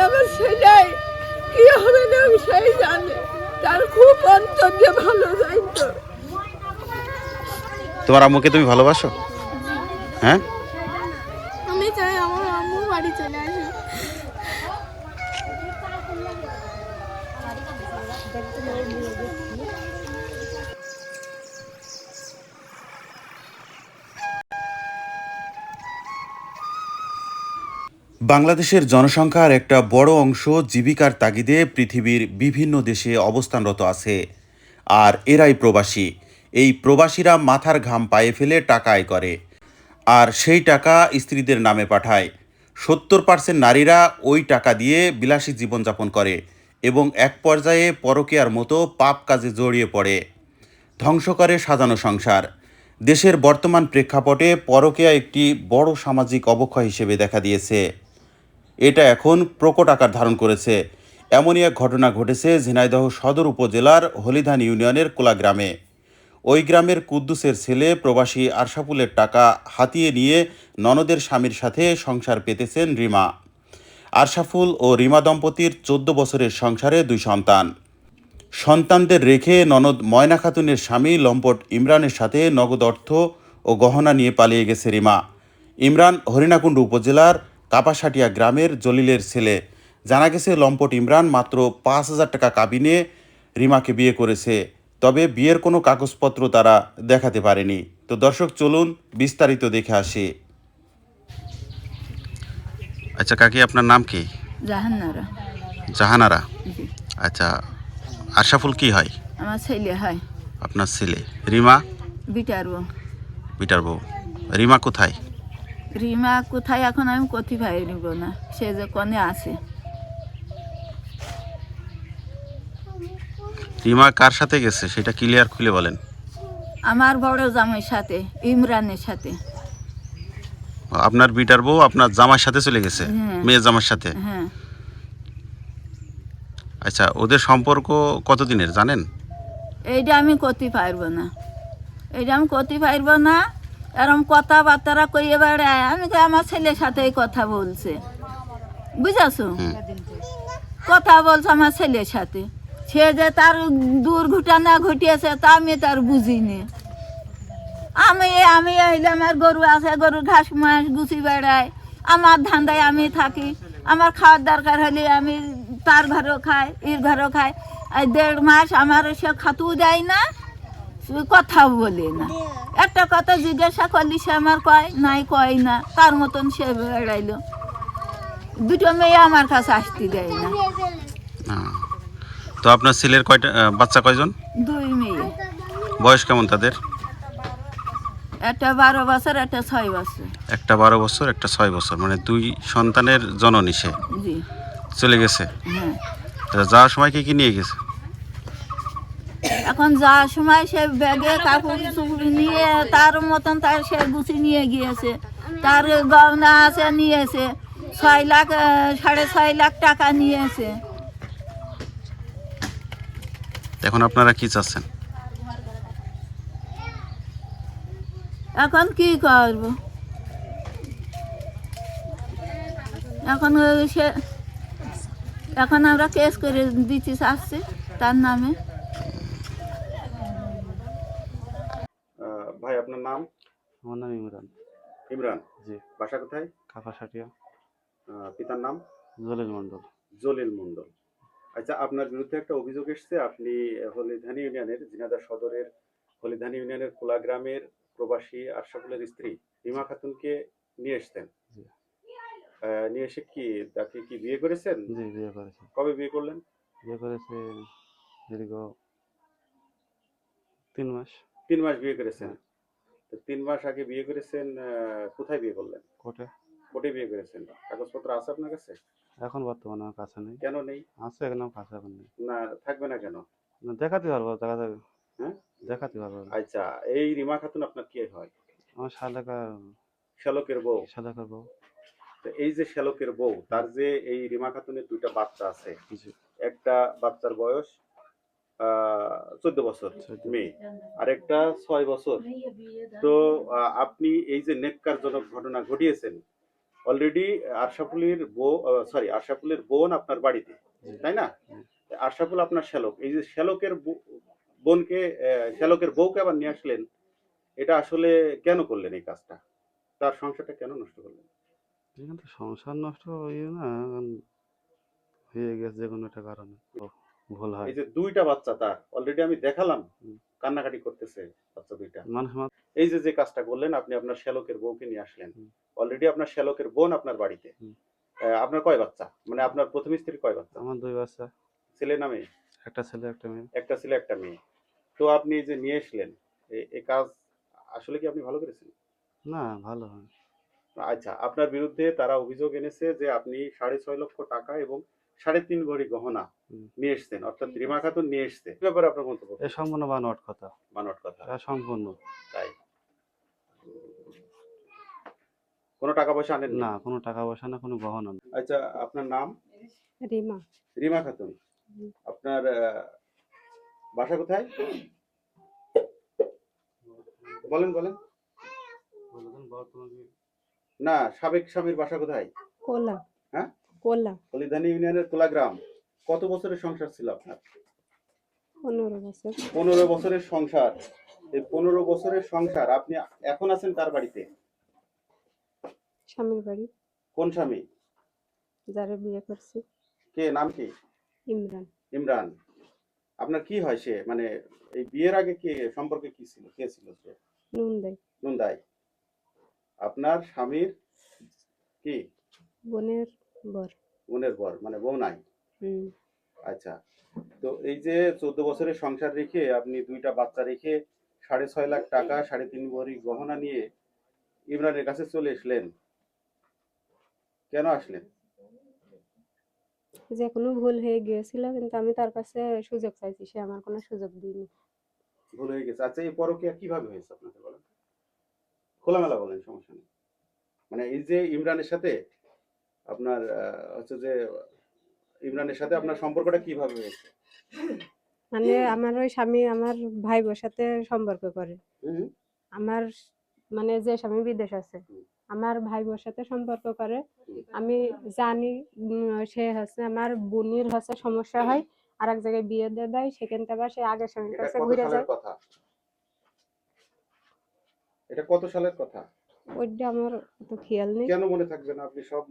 আমার ছেলে কি হবে না সেই জানে। তার খুব অন্তর দিয়ে ভালো যাইতো তোমার আম্মুকে তুমি ভালোবাসো? হ্যাঁ? আমি চাই আমার আম্মু বাড়ি চলে আসে বাংলাদেশের জনসংখ্যার একটা বড় অংশ জীবিকার তাগিদে পৃথিবীর বিভিন্ন দেশে অবস্থানরত আছে। আর এরাই প্রবাসী। এই প্রবাসীরা মাথার ঘাম পায়ে ফেলে টাকা আয় করে। আর সেই টাকা স্ত্রীদের নামে পাঠায়। সত্তর পার্সেন্ট নারীরা ওই টাকা দিয়ে বিলাসী জীবনযাপন করে এবং এক পর্যায়ে পরকীয়ার মতো পাপ কাজে জড়িয়ে পড়ে। ধ্বংস করে সাজানো সংসার। দেশের বর্তমান প্রেক্ষাপটে পরকীয়া একটি বড় সামাজিক অবক্ষয় হিসেবে দেখা দিয়েছে। এটা এখন প্রকট আকার ধারণ করেছে। এমনই এক ঘটনা ঘটেছে ঝিনাইদহ সদর উপজেলার হলিধান ইউনিয়নের কোলা গ্রামে। ওই গ্রামের কুদ্দুসের ছেলে প্রবাসী আরশাফুলের টাকা হাতিয়ে নিয়ে ননদের স্বামীর সাথে সংসার পেতেছেন রিমা। আরশাফুল ও রিমা দম্পতির চোদ্দ বছরের সংসারে দুই সন্তান। সন্তানদের রেখে ননদ ময়না খাতুনের স্বামী লম্পট ইমরানের সাথে নগদ অর্থ ও গহনা নিয়ে পালিয়ে গেছে রিমা। ইমরান হরিণাকুণ্ড উপজেলার কাপাসাটিয়া গ্রামের জলিলের ছেলে। জানা গেছে লম্পট ইমরান মাত্র পাঁচ হাজার টাকা কাবিনে রিমাকে বিয়ে করেছে। তবে বিয়ের কোনো কাগজপত্র তারা দেখাতে পারেনি। তো দর্শক চলুন বিস্তারিত দেখে আসি। আচ্ছা কাকি আপনার নাম কি? জাহানারা। জি। আচ্ছা আশাফুল কি হয়? আমার ছেলে হয়। আপনার ছেলে। রিমা? বিটারবো বিটার বউ। রিমা কোথায়? রিমা কোথায়? এখন আমি কথি ভাই নিব না। সে যে কনে আছে। রিমা কার সাথে গেছে? সেটা ক্লিয়ার খুলে বলেন। আমার বড় জামাইয়ের সাথে ইমরানের সাথে। আপনার বিটার বউ আপনার জামার সাথে চলে গেছে? মেয়ে জামার সাথে? হ্যাঁ। আচ্ছা ওদের সম্পর্ক কতদিনের জানেন? এইটা আমি করতে পারব না। এইটা আমি করতে পারব না এরম কথাবার্তা কইয়ে বেড়ায় আমি কই আমার ছেলের সাথে কথা বলছে। বুঝাছো? কথা বলছে আমার ছেলের সাথে। সে যে তার দুর্ঘটনা ঘটিয়েছে তা আমি তার বুঝিনি। আমি আমি আইলে আমার গরু আছে গরুর ঘাস মাস গুছি বেড়াই আমার ধান্দায় আমি থাকি। আমার খাওয়ার দরকার হলে আমি তার ঘরেও খাই এর ঘরেও খাই। দেড় মাস আমার সে খাতু দেয় না সে কথাও বলে না। একটা কথা জিজ্ঞাসা করলি সে আমার কয় নাই কয় না তার মতন সে বেড়াইলো? দুটো মেয়ে আমার কাছে আসতে দেয় না। তো আপনার ছেলের কয়টা বাচ্চা কয়জন? দুই মেয়ে। বয়স কেমন তাদের? একটা বারো বছর একটা ছয় বছর। একটা বারো বছর একটা ছয় বছর। মানে দুই সন্তানের জননী সে। চলে গেছে? হ্যাঁ। যাওয়ার সময় কি কি নিয়ে গেছে? এখন যাওয়ার সময় সে ব্যাগে কাপড় চুপড় নিয়ে তার মতন তার সে গুছি নিয়ে গিয়েছে। তার গহনা আছে নিয়েছে। ছয় লাখ সাড়ে ছয় লাখ টাকা নিয়েছে। এখন আপনারা কি চাচ্ছেন? এখন কি করব? এখন ওই সে এখন আমরা কেস করে দিচ্ছি আসছে তার নামে ভাই আপনার নাম? আমার নাম ইমরান। ইমরান? জি। বাসা কোথায়? কাপাসাটিয়া। পিতার নাম? জলিল মন্ডল জলিল মন্ডল আচ্ছা আপনার বিরুদ্ধে একটা অভিযোগ এসছে। আপনি হলিধানি ইউনিয়নের জিনাদা সদরের হলিধানি ইউনিয়নের কোলা গ্রামের প্রবাসী আশরাফুলের স্ত্রী রিমা খাতুনকে নিয়ে। আহ, নিয়ে এসে কি তাকে কি বিয়ে করেছেন? জি বিয়ে করেছেন কবে বিয়ে করলেন? বিয়ে করেছে দীর্ঘ তিন মাস। তিন মাস বিয়ে করেছেন। তো তিন মাস আগে বিয়ে করেছেন কোথায় বিয়ে করলেন? কোর্টে। কোর্টে বিয়ে করেছেন। কাগজপত্র আছে আপনার কাছে? এখন বর্তমানে আমার কাছে নেই। কেন নেই? আছে এখন আমার কাছে এখন নেই। না থাকবে না কেন? না, দেখাতে পারব দেখা যাবে হ্যাঁ? দেখাতে পারব। আচ্ছা এই রিমা খাতুন আপনার কি হয়? আমার সাদাকা শ্যালকের বউ। সাদা বউ। তো এই যে শ্যালকের বউ তার যে এই রিমা খাতুনের দুইটা বাচ্চা আছে একটা বাচ্চার বয়স চোদ্দ বছর 14 মেয়ে আরেকটা ছয় বছর। তো আপনি এই যে নেককারজনক ঘটনা ঘটিয়েছেন অলরেডি আরশাফুলের বউ সরি আরশাফুলের বোন আপনার বাড়িতে তাই না? আরশাফুল আপনার শ্যালক। এই যে শ্যালকের বোনকে শ্যালকের বউকে আবার নিয়ে আসলেন এটা আসলে কেন করলেন এই কাজটা? তার সংসারটা কেন নষ্ট করলেন? তো সংসার নষ্ট হয়ে না হয়ে গেছে যে কোনো একটা কারণে। ভুল হয়। এই যে দুইটা বাচ্চা তার অলরেডি আমি দেখালাম কান্নাকাটি করতেছে বাচ্চা দুইটা। এই যে যে কাজটা করলেন আপনি আপনার শ্যালকের বউকে নিয়ে আসলেন। অলরেডি আপনার শ্যালকের বোন আপনার বাড়িতে। আপনার কয় বাচ্চা? মানে আপনার প্রথম স্ত্রীর কয় বাচ্চা? আমার দুই বাচ্চা। ছেলে নামে একটা ছেলে একটা মেয়ে। একটা ছেলে একটা মেয়ে। তো আপনি যে নিয়ে এসলেন এ- এই কাজ আসলে কি আপনি ভালো করেছেন? না ভালো হয়। আচ্ছা আপনার বিরুদ্ধে তারা অভিযোগ এনেছে যে আপনি সাড়ে ছয় লক্ষ টাকা এবং সাড়ে তিন ভরি গহনা নিয়ে এসছেন অর্থাৎ রিমা খাতুন নিয়ে এসছে। এ ব্যাপারে আপনার মন্তব্য? এ সম্পূর্ণ বানোয়াট কথা। মানট কথা। এটা সম্পূর্ণ। তাই। কোনো টাকা পয়সা আনেন না কোনো টাকা পয়সা না কোনো গহনা না। আচ্ছা আপনার নাম? রিমা। রিমা খাতুন। আপনার বাসা কোথায়? বলেন বলেন। না সাবেক স্বামীর বাসা কোথায়? কোলা। হ্যাঁ? কোলা। হলিধানি ইউনিয়নের কোলাগ্রাম কত বছরের সংসার ছিল আপনার? পনেরো বছর। পনেরো বছরের সংসার। এই পনেরো বছরের সংসার আপনি এখন আছেন কার বাড়িতে? স্বামীর বাড়ি। কোন স্বামী? যারা বিয়ে করছি। কে নাম কি? ইমরান। ইমরান। আপনার কি হয় সে? মানে এই বিয়ের আগে কে সম্পর্কে কি ছিল? কে ছিল সে? নুন দেয়। নন্দাই আপনার স্বামীর কি? বোনের বোনের বর মানে বউ নাই? আচ্ছা তো এই যে চোদ্দ বছরের সংসার রেখে আপনি দুইটা বাচ্চা রেখে সাড়ে ছয় লাখ টাকা সাড়ে তিন ভরি গহনা নিয়ে ইমরানের কাছে চলে আসলেন কেন আসলেন? যে কোনো ভুল হয়ে গিয়েছিল কিন্তু আমি তার কাছে সুযোগ চাইছি সে আমার কোনো সুযোগ দিইনি। ভুল হয়ে গেছে। আচ্ছা এই পরকিয়া কীভাবে হয়েছে আপনাকে বলেন? খোলামেলা বলেন সমস্যা নেই। মানে এই যে ইমরানের সাথে আপনার হচ্ছে যে ইমরানের সাথে আপনার সম্পর্কটা কীভাবে হয়েছে? মানে আমার ওই স্বামী আমার ভাই বোর সাথে সম্পর্ক করে। আমার মানে যে স্বামী বিদেশ আছে। আমার ভাই বোর সাথে সম্পর্ক করে। আমি জানি সে হচ্ছে আমার বোনের হচ্ছে সমস্যা হয় আর এক জায়গায় বিয়ে দিয়ে দেয় সেখান থেকে আবার সে আগের স্বামীর কাছে ঘুরে যায়। এটা কত সালের কথা? ওইটা আমার অত খেয়াল নেই। কেন মনে থাকবে না আপনি সব